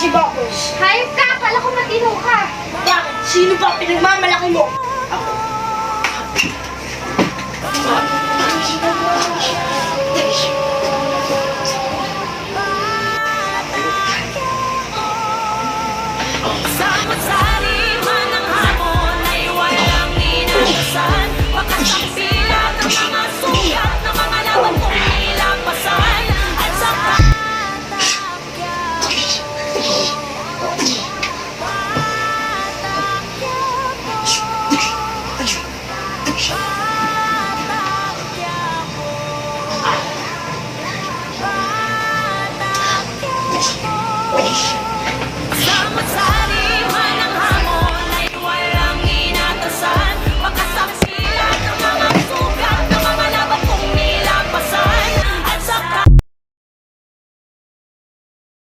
si Bakos. Hayop ka! Pala ko matino ka! Bakit? Sino ba pinagmamalaki mo? Ako. Sa